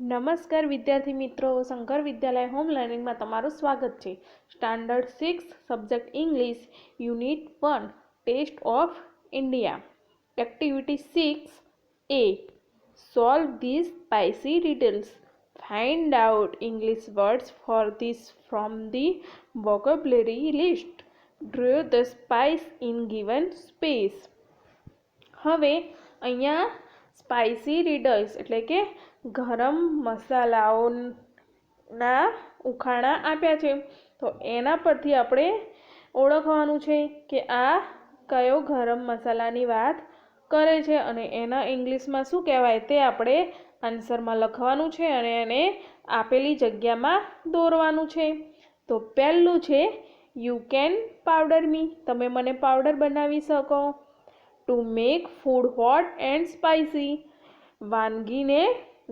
નમસ્કાર વિદ્યાર્થી મિત્રો, શંકર વિદ્યાલય હોમ લર્નિંગમાં તમારું સ્વાગત છે. Standard six subject English unit one taste of India activity six A solve this spicy riddles find out English words for this from the vocabulary list draw the spice in given space હવે અહીંયા spicy riddles એટલે કે ગરમ મસાલાઓના ઉખાણા આપ્યા છે. તો એના પરથી આપણે ઓળખવાનું છે કે આ કયો ગરમ મસાલાની વાત કરે છે અને એના ઇંગ્લિશમાં શું કહેવાય તે આપણે આન્સરમાં લખવાનું છે અને એને આપેલી જગ્યામાં દોરવાનું છે. તો પહેલું છે યુ કેન પાવડર મી તમે મને પાવડર બનાવી શકો. To make food hot and spicy વાનગીને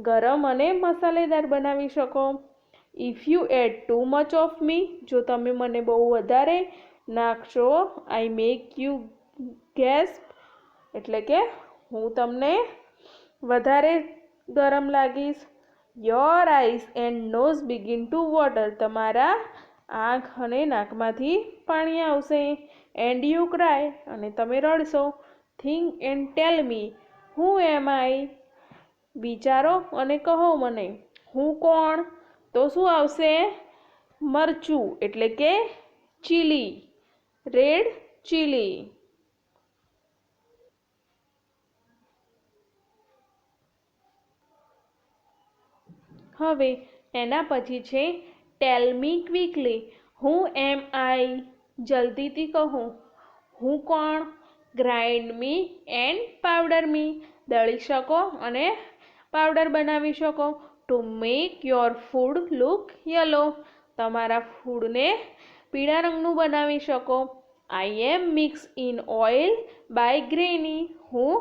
ગરમ અને મસાલેદાર બનાવી શકો. If you add too much of me જો તમે મને બહુ વધારે નાખશો આઈ મેક યુ ગેસ એટલે કે હું તમને વધારે ગરમ લાગીશ. Your eyes and nose begin to water તમારા આંખ અને નાકમાંથી પાણી આવશે. એન્ડ યુ ક્રાય અને તમે રડશો. Think and tell me who am I વિચારો અને કહો મને, હું કોણ? તો શું આવશે? મરચું, એટલે કે ચીલી, રેડ ચીલી. હવે એના પછી છે, ટેલ મી ક્વિકલી, હું એમ આઈ, જલ્દીથી કહું. હું કોણ? Grind me and powder me. દળી શકો અને પાવડર બનાવી શકો. To make your food look yellow તમારા ફૂડને પીળા રંગનું બનાવી શકો. I am mix in oil by granny હું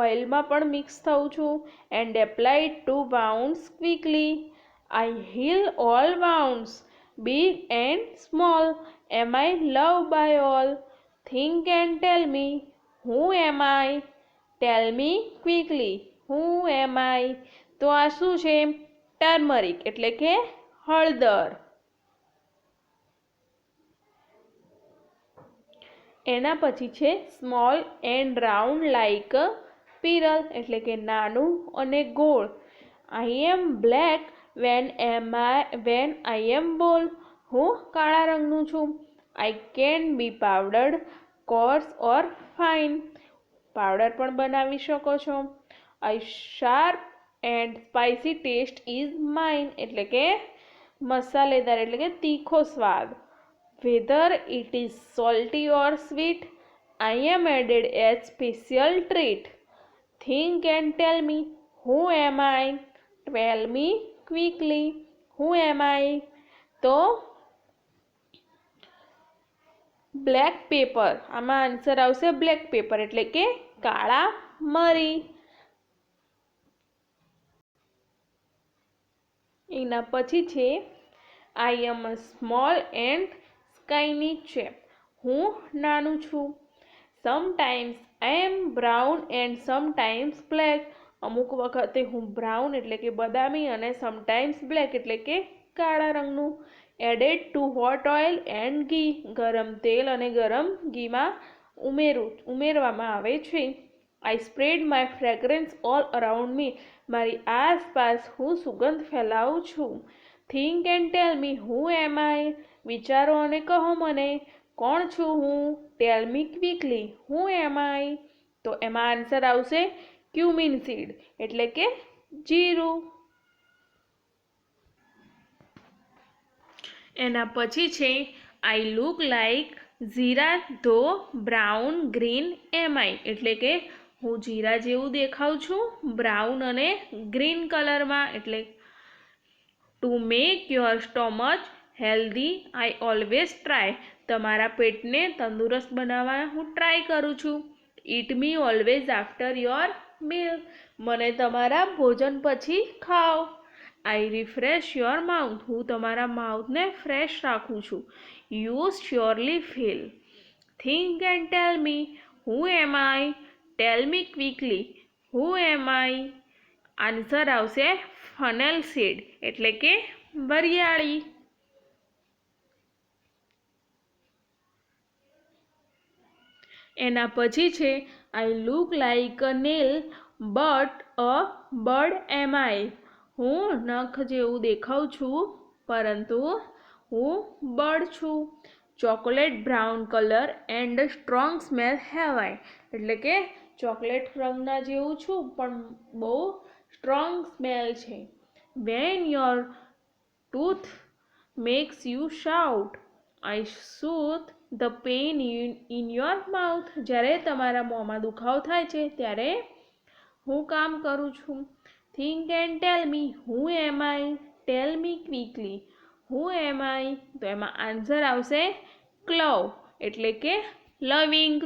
ઓઇલમાં પણ મિક્સ થઉં છું and apply two bounce quickly I heal all bounce big and small am I love by all think and tell me હું એમ આઈ ટેલ મી ક્વિકલી હું એમ I? તો આ શું છે? ટર્મરિક એટલે કે હળદર. એના પછી છે small and round like pearl એટલે કે નાનું અને ગોળ. I am black when am I, when I am ball. હું કાળા રંગનું છું. I can be powdered coarse or fine. Powder પણ બનાવી શકો છો. I sharp and spicy taste is mine એટલે કે મસાલેદાર, એટલે કે તીખો સ્વાદ. Whether it is salty or sweet I am added as special treat think and tell me હું એમ આઈ ટેલ મી ક્વિકલી હું એમ આઈ તો બ્લેક પેપર આમાં આન્સર આવશે બ્લેક પેપર એટલે કે કાળા મરી. એના પછી છે આઈ એમ સ્મોલ એન્ડ સ્કાયની છે હું નાનું છું. Sometimes I am brown and sometimes black અમુક વખતે હું બ્રાઉન એટલે કે બદામી અને સમટાઈમ્સ બ્લેક એટલે કે કાળા રંગનું. Added to hot oil and ghee ગરમ તેલ અને ગરમ ઘીમાં ઉમેરું, ઉમેરવામાં આવે છે. I spread my fragrance all around me મારી આસપાસ હું સુગંધ ફેલાવું છું. થિંક એન્ડ ટેલ મી હું એમ આઈ વિચારો અને કહો મને. કોણ છું હું? ટેલ મી ક્વિકલી હું એમ આઈ તો એમાં આન્સર આવશે ક્યુમિન સીડ એટલે કે જીરું. એના પછી છે આઈ લુક લાઈક ઝીરા ધો બ્રાઉન ગ્રીન એમ આઈ એટલે કે હું જીરા જેવું દેખાઉં છું, બ્રાઉન અને ગ્રીન કલરમાં. એટલે to make your stomach healthy I always try તમારા પેટને તંદુરસ્ત બનાવવા હું ટ્રાય કરું છું. Eat me always after your meal મને તમારા ભોજન પછી ખાઓ. આઈ રિફ્રેશ યોર માઉથ હું તમારા માઉથને ફ્રેશ રાખું છું. You surely feel think and tell me હું am I tell me quickly હું એમ આઈ આન્સર આવશે ફનલ સીડ એટલે કે વરિયાળી. એના પછી છે I look like a nail but a bud am I હું નખ જેવું દેખાઉં છું, પરંતુ હું બર્ડ છું. Chocolate brown colour and strong smell have I એટલે કે ચોકલેટ રંગના જેવું છું, પણ બહુ સ્ટ્રોંગ સ્મેલ છે. When your tooth makes you shout, I soothe the pain in your mouth. જ્યારે તમારા મોંમાં દુખાવો થાય છે, ત્યારે હું કામ કરું છું. થિંક એન્ડ ટેલ મી, હું એમ આઈ? ટેલ મી ક્વિકલી, હું એમ આઈ? તો એમાં આન્સર આવશે ક્લવ, એટલે કે લવિંગ.